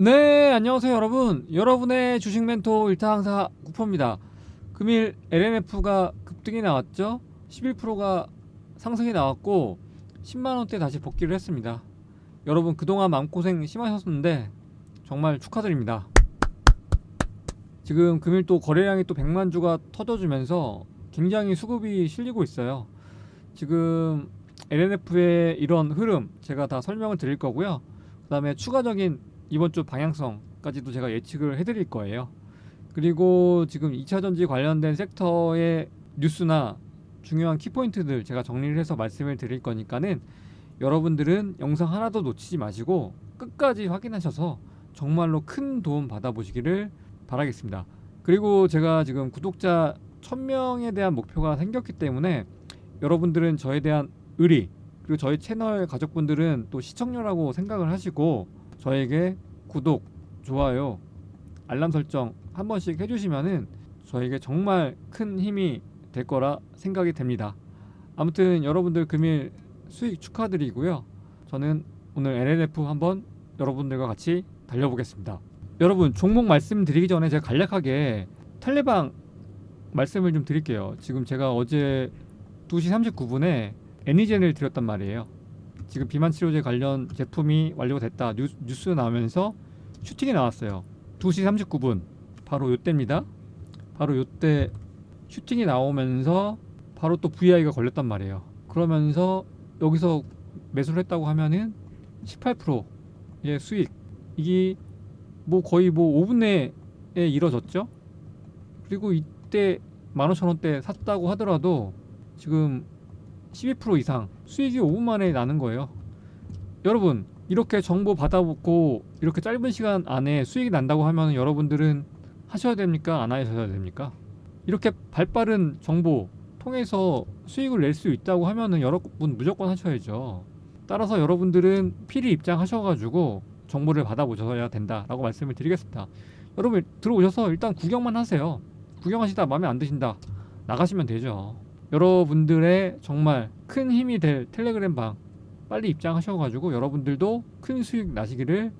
네, 안녕하세요, 여러분. 여러분의 주식 멘토 일타강사 구포입니다. 금일 LNF가 급등이 나왔죠? 11%가 상승이 나왔고 10만 원대 다시 복귀를 했습니다. 여러분 그동안 마음고생 심하셨는데 정말 축하드립니다. 지금 금일 또 거래량이 또 100만 주가 터져주면서 굉장히 수급이 실리고 있어요. 지금 LNF의 이런 흐름 제가 다 설명을 드릴 거고요. 그 다음에 추가적인 이번 주 방향성까지도 제가 예측을 해드릴 거예요. 그리고 지금 2차 전지 관련된 섹터의 뉴스나 중요한 키포인트들 제가 정리를 해서 말씀을 드릴 거니까는 여러분들은 영상 하나도 놓치지 마시고 끝까지 확인하셔서 정말로 큰 도움 받아보시기를 바라겠습니다. 그리고 제가 지금 구독자 1000명에 대한 목표가 생겼기 때문에 여러분들은 저에 대한 의리 그리고 저희 채널 가족분들은 또 시청료라고 생각을 하시고 저에게 구독, 좋아요, 알람 설정 한 번씩 해주시면은 저에게 정말 큰 힘이 될 거라 생각이 됩니다. 아무튼 여러분들 금일 수익 축하드리고요. 저는 오늘 LNF 한번 여러분들과 같이 달려보겠습니다. 여러분 종목 말씀드리기 전에 제가 간략하게 텔레방 말씀을 좀 드릴게요. 지금 제가 어제 2시 39분에 애니젠을 드렸단 말이에요. 지금 비만 치료제 관련 제품이 완료됐다 뉴스, 뉴스 나오면서 슈팅이 나왔어요. 2시 39분 바로 요때입니다. 바로 요때 슈팅이 나오면서 바로 또 VI가 걸렸단 말이에요. 그러면서 여기서 매수를 했다고 하면은 18%의 수익 이게 뭐 거의 뭐 5분 내에 이뤄졌죠. 그리고 이때 15,000원대 샀다고 하더라도 지금 12% 이상 수익이 5분 만에 나는 거예요. 여러분 이렇게 정보 받아보고 이렇게 짧은 시간 안에 수익이 난다고 하면 여러분들은 하셔야 됩니까? 안 하셔야 됩니까? 이렇게 발빠른 정보 통해서 수익을 낼 수 있다고 하면은 여러분 무조건 하셔야죠. 따라서 여러분들은 필히 입장하셔가지고 정보를 받아보셔야 된다라고 말씀을 드리겠습니다. 여러분 들어오셔서 일단 구경만 하세요. 구경하시다 마음에 안 드신다 나가시면 되죠. 여러분들의 정말 큰 힘이 될 텔레그램 방 빨리 입장하셔가지고 여러분들도 큰 수익 나시기를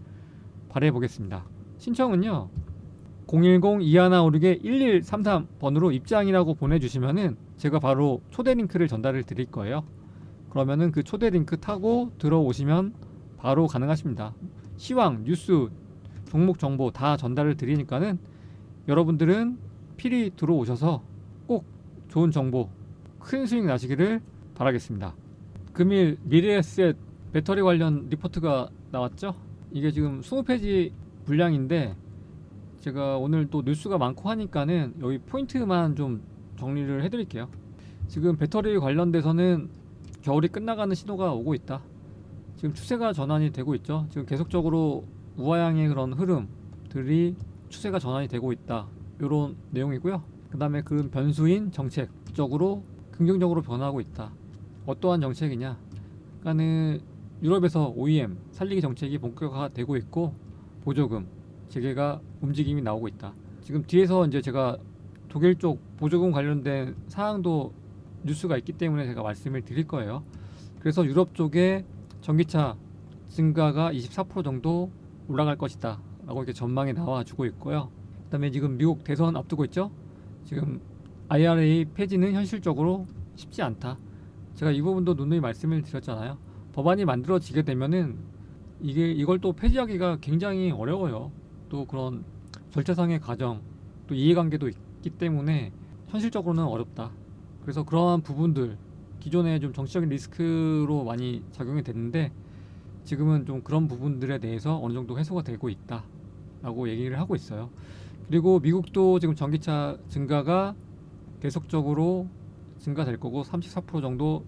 바라보겠습니다. 신청은요 010-2156-1133번으로 입장이라고 보내주시면은 제가 바로 초대 링크를 전달을 드릴 거예요. 그러면은 그 초대 링크 타고 들어오시면 바로 가능하십니다. 시황, 뉴스, 종목 정보 다 전달을 드리니까는 여러분들은 필히 들어오셔서 꼭 좋은 정보, 큰 수익 나시기를 바라겠습니다. 금일 미래에셋 배터리 관련 리포트가 나왔죠? 이게 지금 20페이지 분량인데 제가 오늘 또 뉴스가 많고 하니까는 여기 포인트만 좀 정리를 해드릴게요. 지금 배터리 관련돼서는 겨울이 끝나가는 신호가 오고 있다. 지금 추세가 전환이 되고 있죠. 지금 계속적으로 우하향의 그런 흐름들이 추세가 전환이 되고 있다. 이런 내용이고요. 그 다음에 그 변수인 정책적으로 긍정적으로 변하고 있다. 어떠한 정책이냐? 그러니까는 유럽에서 OEM 살리기 정책이 본격화되고 있고 보조금 재개가 움직임이 나오고 있다. 지금 뒤에서 이제 제가 독일 쪽 보조금 관련된 사항도 뉴스가 있기 때문에 제가 말씀을 드릴 거예요. 그래서 유럽 쪽에 전기차 증가가 24% 정도 올라갈 것이다. 라고 이렇게 전망이 나와주고 있고요. 그 다음에 지금 미국 대선 앞두고 있죠. 지금 IRA 폐지는 현실적으로 쉽지 않다. 제가 이 부분도 누누이 말씀을 드렸잖아요. 법안이 만들어지게 되면은 이게 이걸 또 폐지하기가 굉장히 어려워요. 또 그런 절차상의 과정, 또 이해관계도 있기 때문에 현실적으로는 어렵다. 그래서 그러한 부분들 기존에 좀 정치적인 리스크로 많이 작용이 됐는데 지금은 좀 그런 부분들에 대해서 어느 정도 해소가 되고 있다라고 얘기를 하고 있어요. 그리고 미국도 지금 전기차 증가가 계속적으로 증가될 거고 34% 정도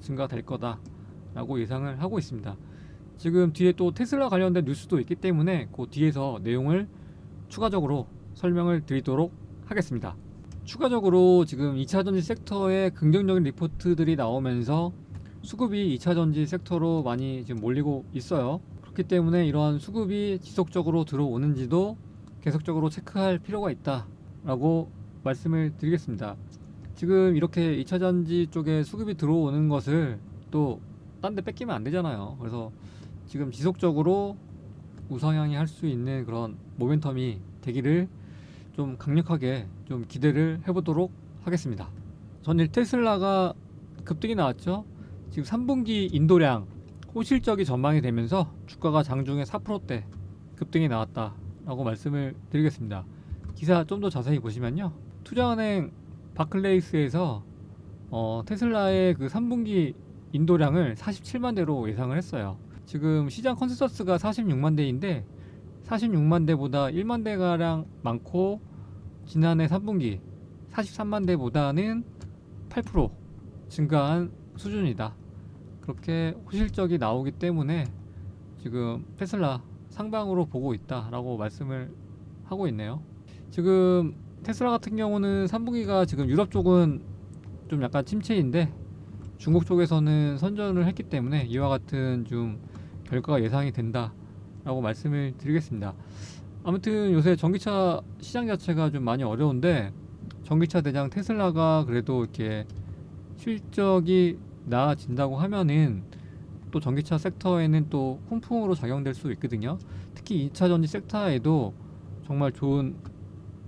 증가될 거다라고 예상을 하고 있습니다. 지금 뒤에 또 테슬라 관련된 뉴스도 있기 때문에 그 뒤에서 내용을 추가적으로 설명을 드리도록 하겠습니다. 추가적으로 지금 2차 전지 섹터에 긍정적인 리포트들이 나오면서 수급이 2차 전지 섹터로 많이 지금 몰리고 있어요. 그렇기 때문에 이러한 수급이 지속적으로 들어오는지도 계속적으로 체크할 필요가 있다라고 말씀을 드리겠습니다. 지금 이렇게 2차 전지 쪽에 수급이 들어오는 것을 또 딴 데 뺏기면 안 되잖아요. 그래서 지금 지속적으로 우상향이 할 수 있는 그런 모멘텀이 되기를 좀 강력하게 좀 기대를 해보도록 하겠습니다. 전일 테슬라가 급등이 나왔죠. 지금 3분기 인도량 호실적이 전망이 되면서 주가가 장중에 4%대 급등이 나왔다라고 말씀을 드리겠습니다. 기사 좀 더 자세히 보시면요. 투자은행 바클레이스에서 어, 테슬라의 그 3분기 인도량을 47만 대로 예상을 했어요. 지금 시장 컨센서스가 46만 대인데 46만 대보다 1만 대가량 많고 지난해 3분기 43만 대보다는 8% 증가한 수준이다. 그렇게 호실적이 나오기 때문에 지금 테슬라 상방으로 보고 있다라고 말씀을 하고 있네요. 지금 테슬라 같은 경우는 3분기가 지금 유럽 쪽은 좀 약간 침체인데 중국 쪽에서는 선전을 했기 때문에 이와 같은 좀 결과가 예상이 된다라고 말씀을 드리겠습니다. 아무튼 요새 전기차 시장 자체가 좀 많이 어려운데 전기차 대장 테슬라가 그래도 이렇게 실적이 나아진다고 하면은 또 전기차 섹터에는 또 훈풍으로 작용될 수 있거든요. 특히 2차 전지 섹터에도 정말 좋은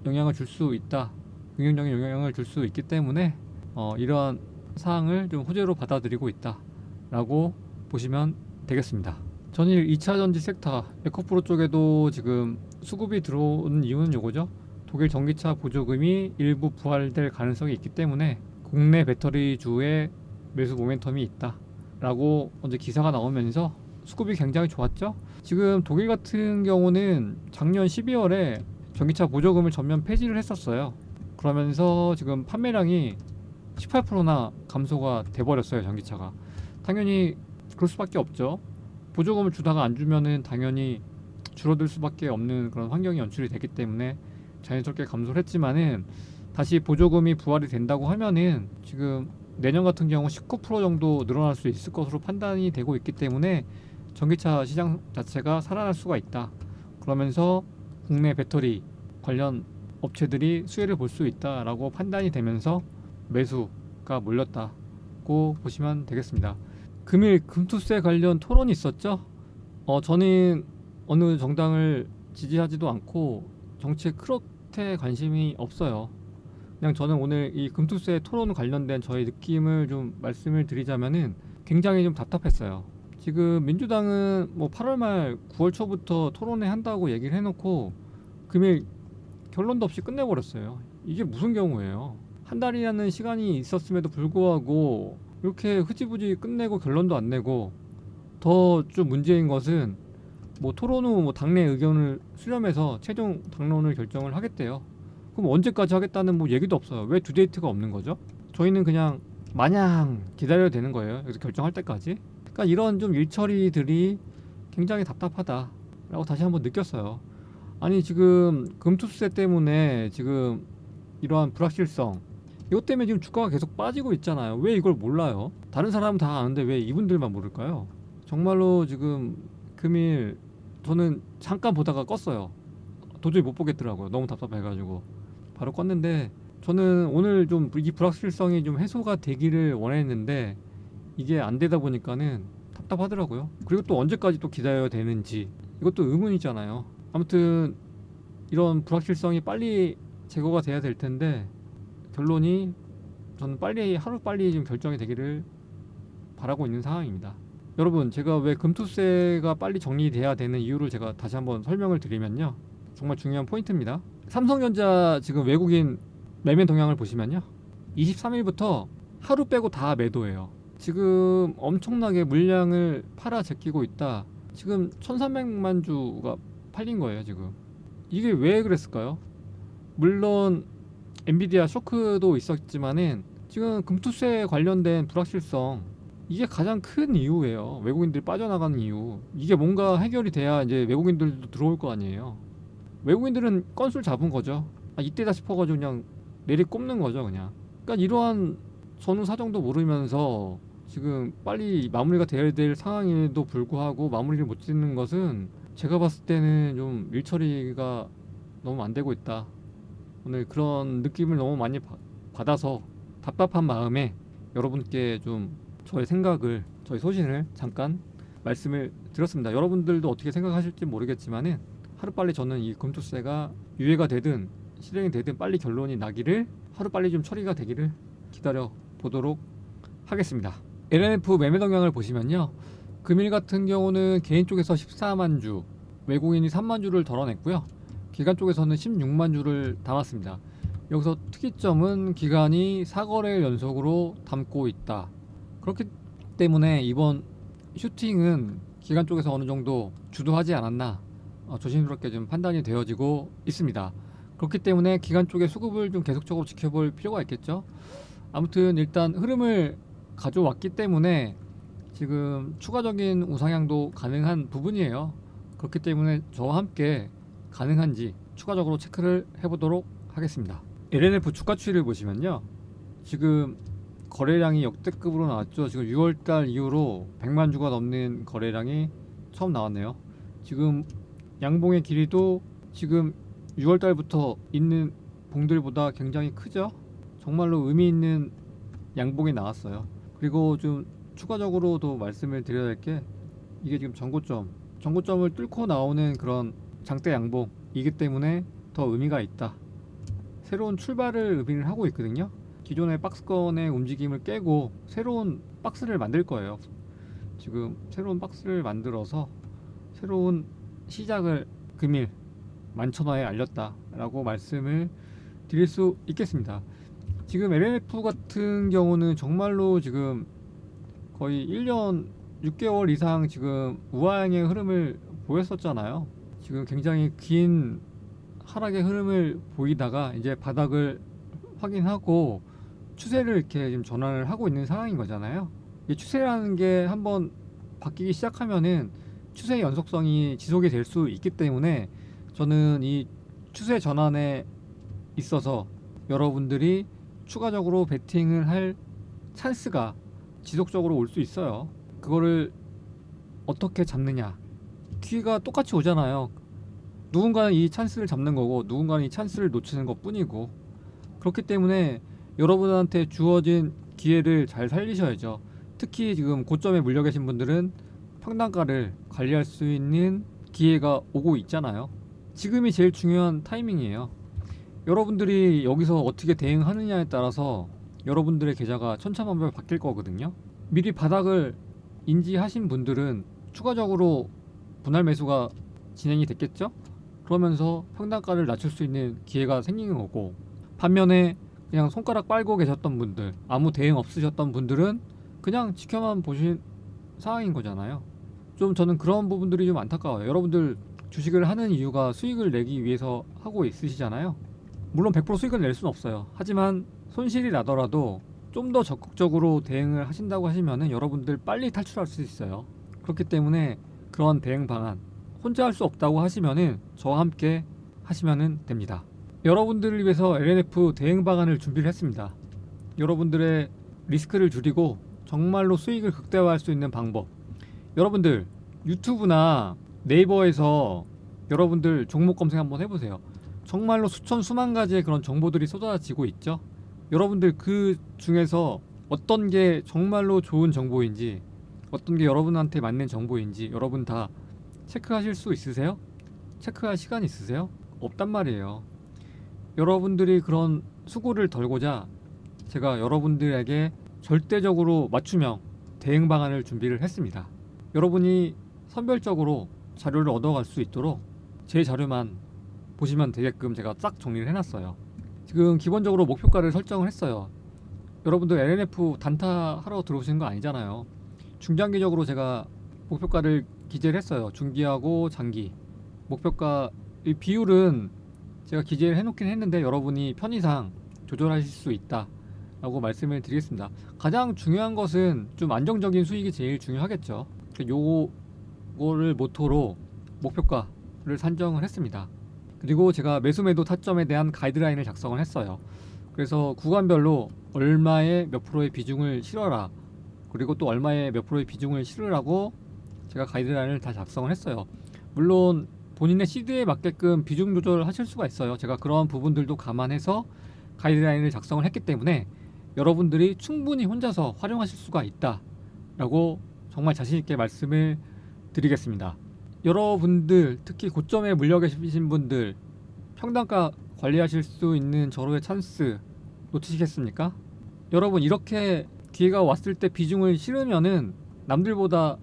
영향을 줄 수 있다. 긍정적인 영향을 줄 수 있기 때문에 어, 이러한 사항을 좀 호재로 받아들이고 있다라고 보시면 되겠습니다. 전일 2차 전지 섹터 에코프로 쪽에도 지금 수급이 들어오는 이유는 요거죠. 독일 전기차 보조금이 일부 부활될 가능성이 있기 때문에 국내 배터리 주의 매수 모멘텀이 있다라고 언제 기사가 나오면서 수급이 굉장히 좋았죠. 지금 독일 같은 경우는 작년 12월에 전기차 보조금을 전면 폐지를 했었어요. 그러면서 지금 판매량이 18%나 감소가 돼버렸어요 전기차가. 당연히 그럴 수밖에 없죠. 보조금을 주다가 안 주면은 당연히 줄어들 수밖에 없는 그런 환경이 연출이 되기 때문에 자연스럽게 감소를 했지만은 다시 보조금이 부활이 된다고 하면은 지금 내년 같은 경우 19% 정도 늘어날 수 있을 것으로 판단이 되고 있기 때문에 전기차 시장 자체가 살아날 수가 있다. 그러면서 국내 배터리 관련 업체들이 수혜를 볼 수 있다라고 판단이 되면서 매수가 몰렸다고 보시면 되겠습니다. 금일 금투세 관련 토론이 있었죠. 어 저는 어느 정당을 지지하지도 않고 정치에 그렇게 관심이 없어요. 그냥 저는 오늘 이 금투세 토론 관련된 저의 느낌을 좀 말씀을 드리자면은 굉장히 좀 답답했어요. 지금 민주당은 뭐 8월 말 9월 초부터 토론회 한다고 얘기를 해놓고 금일 결론도 없이 끝내버렸어요. 이게 무슨 경우예요? 한 달이라는 시간이 있었음에도 불구하고 이렇게 흐지부지 끝내고 결론도 안 내고 더 좀 문제인 것은 뭐 토론 후 뭐 당내 의견을 수렴해서 최종 당론을 결정을 하겠대요. 그럼 언제까지 하겠다는 뭐 얘기도 없어요. 왜 두 데이트가 없는 거죠? 저희는 그냥 마냥 기다려야 되는 거예요. 여기서 결정할 때까지. 그러니까 이런 좀 일처리들이 굉장히 답답하다라고 다시 한번 느꼈어요. 아니 지금 금투세 때문에 지금 이러한 불확실성 이것 때문에 지금 주가가 계속 빠지고 있잖아요. 왜 이걸 몰라요? 다른 사람은 다 아는데 왜 이분들만 모를까요? 정말로 지금 금일 저는 잠깐 보다가 껐어요. 도저히 못 보겠더라고요. 너무 답답해가지고 바로 껐는데 저는 오늘 좀 이 불확실성이 좀 해소가 되기를 원했는데 이게 안 되다 보니까는 답답하더라고요. 그리고 또 언제까지 또 기다려야 되는지 이것도 의문이잖아요. 아무튼 이런 불확실성이 빨리 제거가 돼야 될 텐데 결론이 저는 빨리 하루 빨리 좀 결정이 되기를 바라고 있는 상황입니다. 여러분 제가 왜 금투세가 빨리 정리돼야 되는 이유를 제가 다시 한번 설명을 드리면요. 정말 중요한 포인트입니다. 삼성전자 지금 외국인 매매 동향을 보시면요. 23일부터 하루 빼고 다 매도해요. 지금 엄청나게 물량을 팔아 제끼고 있다. 지금 1300만 주가 팔린 거예요, 지금. 이게 왜 그랬을까요? 물론 엔비디아 쇼크도 있었지만은 지금 금투세 관련된 불확실성 이게 가장 큰 이유예요. 외국인들이 빠져나가는 이유. 이게 뭔가 해결이 돼야 이제 외국인들도 들어올 거 아니에요. 외국인들은 건술 잡은 거죠. 아, 이때다 싶어가지고 그냥 내리 꼽는 거죠, 그냥. 그러니까 이러한 전후 사정도 모르면서 지금 빨리 마무리가 돼야 될 상황에도 불구하고 마무리를 못 짓는 것은 제가 봤을 때는 좀 일처리가 너무 안 되고 있다. 오늘 그런 느낌을 너무 많이 바- 받아서 답답한 마음에 여러분께 좀 저의 생각을 저의 소신을 잠깐 말씀을 드렸습니다. 여러분들도 어떻게 생각하실지 모르겠지만은 하루빨리 저는 이 금투세가 유예가 되든 실행이 되든 빨리 결론이 나기를 하루빨리 좀 처리가 되기를 기다려 보도록 하겠습니다. LNF 매매 동향을 보시면요. 금일 같은 경우는 개인 쪽에서 14만 주, 외국인이 3만 주를 덜어냈고요. 기관 쪽에서는 16만 주를 담았습니다. 여기서 특이점은 기간이 4거래 연속으로 담고 있다. 그렇기 때문에 이번 슈팅은 기관 쪽에서 어느 정도 주도하지 않았나 어, 조심스럽게 좀 판단이 되어지고 있습니다. 그렇기 때문에 기관 쪽의 수급을 좀 계속적으로 지켜볼 필요가 있겠죠. 아무튼 일단 흐름을 가져왔기 때문에 지금 추가적인 우상향도 가능한 부분이에요. 그렇기 때문에 저와 함께 가능한지 추가적으로 체크를 해보도록 하겠습니다. LNF 주가 추이를 보시면요. 지금 거래량이 역대급으로 나왔죠. 지금 6월달 이후로 100만 주가 넘는 거래량이 처음 나왔네요. 지금 양봉의 길이도 지금 6월달부터 있는 봉들보다 굉장히 크죠. 정말로 의미 있는 양봉이 나왔어요. 그리고 좀 추가적으로도 말씀을 드려야 할게 이게 지금 전고점, 전고점을 뚫고 나오는 그런 장대 양봉이기 때문에 더 의미가 있다. 새로운 출발을 의미를 하고 있거든요. 기존의 박스권의 움직임을 깨고 새로운 박스를 만들 거예요. 지금 새로운 박스를 만들어서 새로운 시작을 금일 만천하에 알렸다 라고 말씀을 드릴 수 있겠습니다. 지금 LNF 같은 경우는 정말로 지금 거의 1년 6개월 이상 지금 우하향의 흐름을 보였었잖아요. 지금 굉장히 긴 하락의 흐름을 보이다가 이제 바닥을 확인하고 추세를 이렇게 지금 전환을 하고 있는 상황인 거잖아요. 이 추세라는 게 한번 바뀌기 시작하면은 추세 연속성이 지속이 될 수 있기 때문에 저는 이 추세 전환에 있어서 여러분들이 추가적으로 베팅을 할 찬스가 지속적으로 올 수 있어요. 그거를 어떻게 잡느냐. 기회가 똑같이 오잖아요. 누군가는 이 찬스를 잡는 거고 누군가는 이 찬스를 놓치는 것 뿐이고 그렇기 때문에 여러분한테 주어진 기회를 잘 살리셔야죠. 특히 지금 고점에 물려 계신 분들은 평단가를 관리할 수 있는 기회가 오고 있잖아요. 지금이 제일 중요한 타이밍이에요. 여러분들이 여기서 어떻게 대응하느냐에 따라서 여러분들의 계좌가 천차만별 바뀔 거거든요. 미리 바닥을 인지하신 분들은 추가적으로 분할 매수가 진행이 됐겠죠? 그러면서 평단가를 낮출 수 있는 기회가 생기는 거고 반면에 그냥 손가락 빨고 계셨던 분들 아무 대응 없으셨던 분들은 그냥 지켜만 보신 상황인 거잖아요. 좀 저는 그런 부분들이 좀 안타까워요. 여러분들 주식을 하는 이유가 수익을 내기 위해서 하고 있으시잖아요. 물론 100% 수익을 낼 수는 없어요. 하지만 손실이 나더라도 좀 더 적극적으로 대응을 하신다고 하시면은 여러분들 빨리 탈출할 수 있어요. 그렇기 때문에 그런 대응 방안 혼자 할 수 없다고 하시면은 저와 함께 하시면은 됩니다. 여러분들을 위해서 LNF 대응 방안을 준비를 했습니다. 여러분들의 리스크를 줄이고 정말로 수익을 극대화할 수 있는 방법. 여러분들 유튜브나 네이버에서 여러분들 종목 검색 한번 해보세요. 정말로 수천 수만 가지의 그런 정보들이 쏟아지고 있죠. 여러분들 그 중에서 어떤 게 정말로 좋은 정보인지 어떤 게 여러분한테 맞는 정보인지 여러분 다 체크하실 수 있으세요? 체크할 시간 있으세요? 없단 말이에요. 여러분들이 그런 수고를 덜고자 제가 여러분들에게 절대적으로 맞춤형 대응 방안을 준비를 했습니다. 여러분이 선별적으로 자료를 얻어갈 수 있도록 제 자료만 보시면 되게끔 제가 쫙 정리를 해놨어요. 지금 기본적으로 목표가를 설정을 했어요. 여러분들 LNF 단타 하러 들어오시는 거 아니잖아요. 중장기적으로 제가 목표가를 기재를 했어요. 중기하고 장기 목표가 이 비율은 제가 기재를 해놓긴 했는데 여러분이 편의상 조절하실 수 있다 라고 말씀을 드리겠습니다. 가장 중요한 것은 좀 안정적인 수익이 제일 중요하겠죠. 요거를 모토로 목표가를 산정을 했습니다. 그리고 제가 매수 매도 타점에 대한 가이드라인을 작성을 했어요. 그래서 구간별로 얼마의 몇 프로의 비중을 실어라. 그리고 또 얼마의 몇 프로의 비중을 실으라고 제가 가이드라인을 다 작성을 했어요. 물론 본인의 시드에 맞게끔 비중 조절하실 수가 있어요. 제가 그런 부분들도 감안해서 가이드라인을 작성을 했기 때문에 여러분들이 충분히 혼자서 활용하실 수가 있다라고 정말 자신 있게 말씀을 드리겠습니다. 여러분들 특히 고점에 물려 계신 분들 평단가 관리하실 수 있는 절호의 찬스 놓치시겠습니까? 여러분 이렇게 기회가 왔을 때 비중을 실으면은 남들보다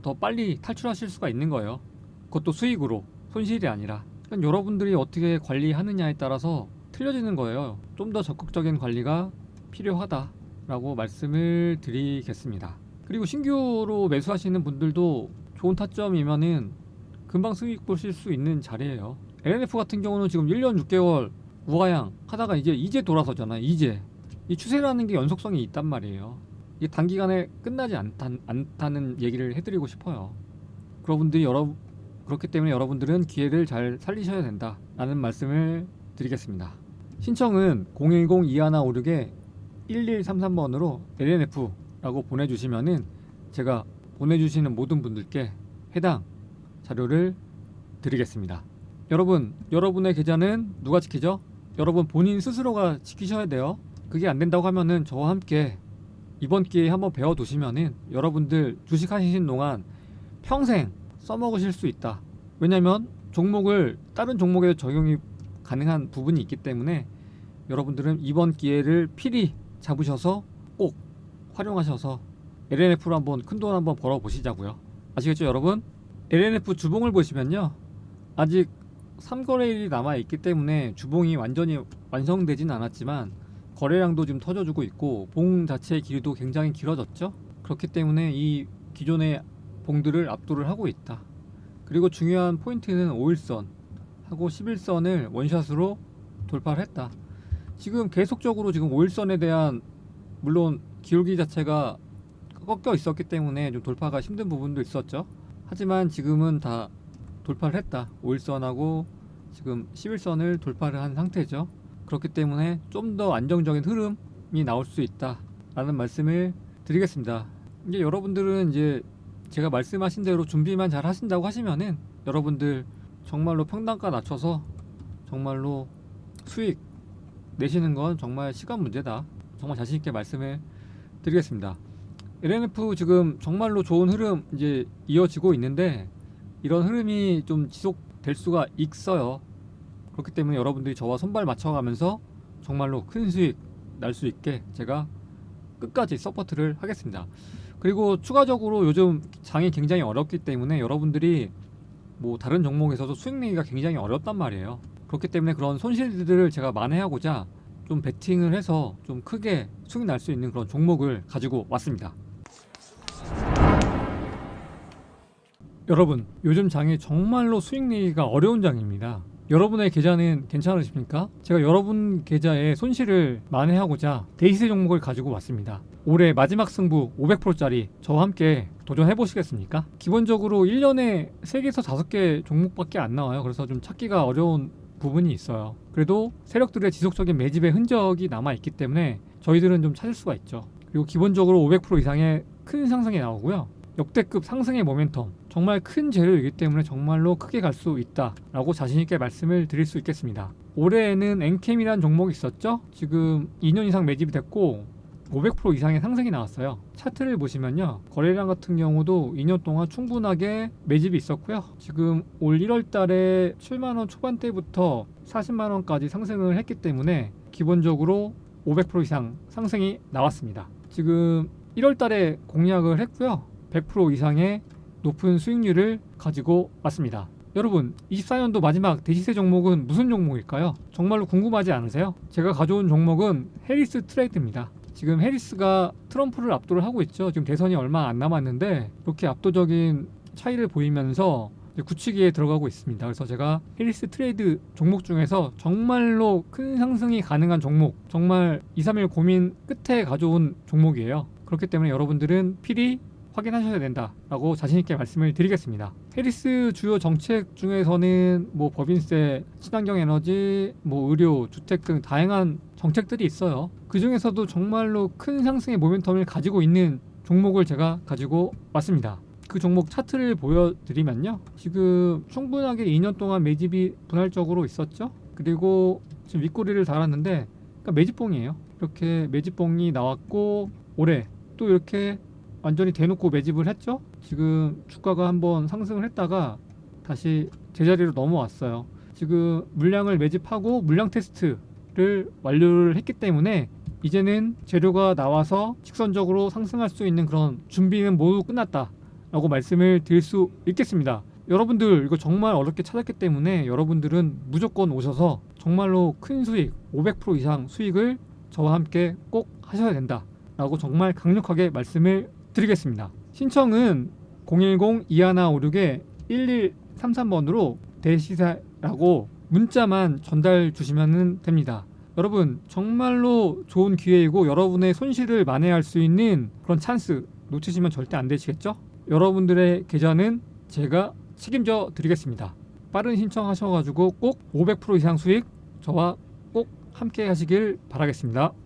더 빨리 탈출하실 수가 있는 거예요. 그것도 수익으로 손실이 아니라 그러니까 여러분들이 어떻게 관리하느냐에 따라서 틀려지는 거예요. 좀 더 적극적인 관리가 필요하다라고 말씀을 드리겠습니다. 그리고 신규로 매수하시는 분들도 좋은 타점이면은 금방 수익 보실 수 있는 자리예요. LNF 같은 경우는 지금 1년 6개월 우하향 하다가 이제 이제 돌아서잖아요. 이제 이 추세라는 게 연속성이 있단 말이에요. 이게 단기간에 끝나지 않다, 않다는 얘기를 해드리고 싶어요. 여러분들이 여러 그렇기 때문에 여러분들은 기회를 잘 살리셔야 된다라는 말씀을 드리겠습니다. 신청은 010-2156에 1133번으로 LNF라고 보내주시면은 제가 보내주시는 모든 분들께 해당 자료를 드리겠습니다. 여러분, 여러분의 계좌는 누가 지키죠? 여러분 본인 스스로가 지키셔야 돼요. 그게 안 된다고 하면은 저와 함께 이번 기회에 한번 배워 두시면은 여러분들 주식 하시는 동안 평생 써먹으실 수 있다. 왜냐면 종목을 다른 종목에 적용이 가능한 부분이 있기 때문에 여러분들은 이번 기회를 필히 잡으셔서 꼭 활용하셔서 LNF로 한번 큰 돈 한번 벌어 보시자고요. 아시겠죠, 여러분? LNF 주봉을 보시면요. 아직 3거래일이 남아 있기 때문에 주봉이 완전히 완성되진 않았지만 거래량도 지금 터져주고 있고 봉 자체의 길이도 굉장히 길어졌죠. 그렇기 때문에 이 기존의 봉들을 압도를 하고 있다. 그리고 중요한 포인트는 5일선 하고 11선을 원샷으로 돌파를 했다. 지금 계속적으로 지금 5일선에 대한 물론 기울기 자체가 꺾여 있었기 때문에 좀 돌파가 힘든 부분도 있었죠. 하지만 지금은 다 돌파를 했다. 5일선하고 지금 11선을 돌파를 한 상태죠. 그렇기 때문에 좀 더 안정적인 흐름이 나올 수 있다라는 말씀을 드리겠습니다. 이제 여러분들은 이제 제가 말씀하신 대로 준비만 잘 하신다고 하시면은 여러분들 정말로 평단가 낮춰서 정말로 수익 내시는 건 정말 시간 문제다. 정말 자신 있게 말씀을 드리겠습니다. LNF 지금 정말로 좋은 흐름 이제 이어지고 있는데 이런 흐름이 좀 지속될 수가 있어요. 그렇기 때문에 여러분들이 저와 손발 맞춰가면서 정말로 큰 수익 날 수 있게 제가 끝까지 서포트를 하겠습니다. 그리고 추가적으로 요즘 장이 굉장히 어렵기 때문에 여러분들이 뭐 다른 종목에서도 수익 내기가 굉장히 어렵단 말이에요. 그렇기 때문에 그런 손실들을 제가 만회하고자 좀 베팅을 해서 좀 크게 수익 날 수 있는 그런 종목을 가지고 왔습니다. 여러분, 요즘 장이 정말로 수익 내기가 어려운 장입니다. 여러분의 계좌는 괜찮으십니까? 제가 여러분 계좌에 손실을 만회하고자 데이세 종목을 가지고 왔습니다. 올해 마지막 승부 500%짜리 저와 함께 도전해 보시겠습니까? 기본적으로 1년에 3개에서 5개 종목밖에 안 나와요. 그래서 좀 찾기가 어려운 부분이 있어요. 그래도 세력들의 지속적인 매집의 흔적이 남아 있기 때문에 저희들은 좀 찾을 수가 있죠. 그리고 기본적으로 500% 이상의 큰 상승이 나오고요. 역대급 상승의 모멘텀 정말 큰 재료이기 때문에 정말로 크게 갈 수 있다라고 자신 있게 말씀을 드릴 수 있겠습니다. 올해에는 엔캠이라는 종목이 있었죠. 지금 2년 이상 매집이 됐고 500% 이상의 상승이 나왔어요. 차트를 보시면요. 거래량 같은 경우도 2년 동안 충분하게 매집이 있었고요. 지금 올 1월 달에 7만 원 초반대부터 40만 원까지 상승을 했기 때문에 기본적으로 500% 이상 상승이 나왔습니다. 지금 1월 달에 공략을 했고요. 100% 이상의 높은 수익률을 가지고 왔습니다. 여러분, 24년도 마지막 대시세 종목은 무슨 종목일까요? 정말로 궁금하지 않으세요? 제가 가져온 종목은 해리스 트레이드입니다. 지금 해리스가 트럼프를 압도를 하고 있죠. 지금 대선이 얼마 안 남았는데 이렇게 압도적인 차이를 보이면서 굳히기에 들어가고 있습니다. 그래서 제가 해리스 트레이드 종목 중에서 정말로 큰 상승이 가능한 종목, 정말 2, 3일 고민 끝에 가져온 종목이에요. 그렇기 때문에 여러분들은 필히 확인하셔야 된다라고 자신 있게 말씀을 드리겠습니다. 해리스 주요 정책 중에서는 뭐 법인세, 친환경 에너지, 뭐 의료, 주택 등 다양한 정책들이 있어요. 그 중에서도 정말로 큰 상승의 모멘텀을 가지고 있는 종목을 제가 가지고 왔습니다. 그 종목 차트를 보여드리면요. 지금 충분하게 2년 동안 매집이 분할적으로 있었죠. 그리고 지금 윗꼬리를 달았는데 그러니까 매집봉이에요. 이렇게 매집봉이 나왔고 올해 또 이렇게 완전히 대놓고 매집을 했죠. 지금 주가가 한번 상승을 했다가 다시 제자리로 넘어왔어요. 지금 물량을 매집하고 물량 테스트를 완료를 했기 때문에 이제는 재료가 나와서 직선적으로 상승할 수 있는 그런 준비는 모두 끝났다 라고 말씀을 드릴 수 있겠습니다. 여러분들 이거 정말 어렵게 찾았기 때문에 여러분들은 무조건 오셔서 정말로 큰 수익 500% 이상 수익을 저와 함께 꼭 하셔야 된다 라고 정말 강력하게 말씀을 드리겠습니다. 신청은 010-2156에 1133번으로 대시사라고 문자만 전달 주시면 됩니다. 여러분 정말로 좋은 기회이고 여러분의 손실을 만회할 수 있는 그런 찬스 놓치시면 절대 안 되시겠죠? 여러분들의 계좌는 제가 책임져 드리겠습니다. 빠른 신청하셔가지고 꼭 500% 이상 수익 저와 꼭 함께 하시길 바라겠습니다.